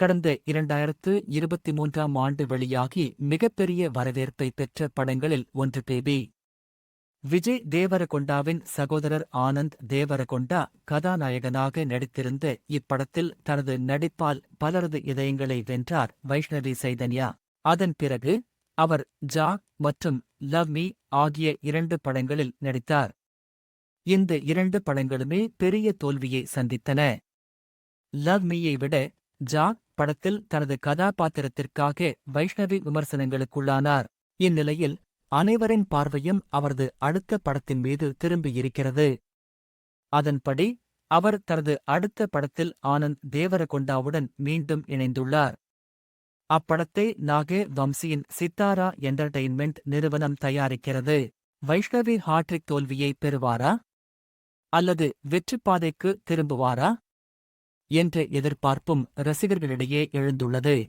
கடந்த இரண்டாயிரத்து இருபத்தி மூன்றாம் ஆண்டு வெளியாகி மிகப்பெரிய வரவேற்பை பெற்ற படங்களில் ஒன்று பேபி. விஜய் தேவரகொண்டாவின் சகோதரர் ஆனந்த் தேவரகொண்டா கதாநாயகனாக நடித்திருந்த இப்படத்தில் தனது நடிப்பால் பலரது இதயங்களை வென்றார் வைஷ்ணவி சைதன்யா. அதன் பிறகு அவர் ஜா மற்றும் லவ் மீ ஆகிய இரண்டு படங்களில் நடித்தார். இந்த இரண்டு படங்களுமே பெரிய தோல்வியை சந்தித்தன. லவ் மீயை விட ஜா படத்தில் தனது கதாபாத்திரத்திற்காக வைஷ்ணவி விமர்சனங்களுக்குள்ளானார். இந்நிலையில் அனைவரின் பார்வையும் அவரது அடுத்த படத்தின் மீது திரும்பியிருக்கிறது. அதன்படி அவர் தனது அடுத்த படத்தில் ஆனந்த் தேவரகொண்டாவுடன் மீண்டும் இணைந்துள்ளார். அப்படத்தை நாகே வம்சியின் சித்தாரா என்டர்டெயின்மெண்ட் நிறுவனம் தயாரிக்கிறது. வைஷ்ணவி ஹாட்ரிக் தோல்வியை பெறுவாரா? அல்லது வெற்றிப்பாதைக்கு திரும்புவாரா? என்ற எதிர்பார்ப்பும் ரசிகர்களிடையே எழுந்துள்ளது.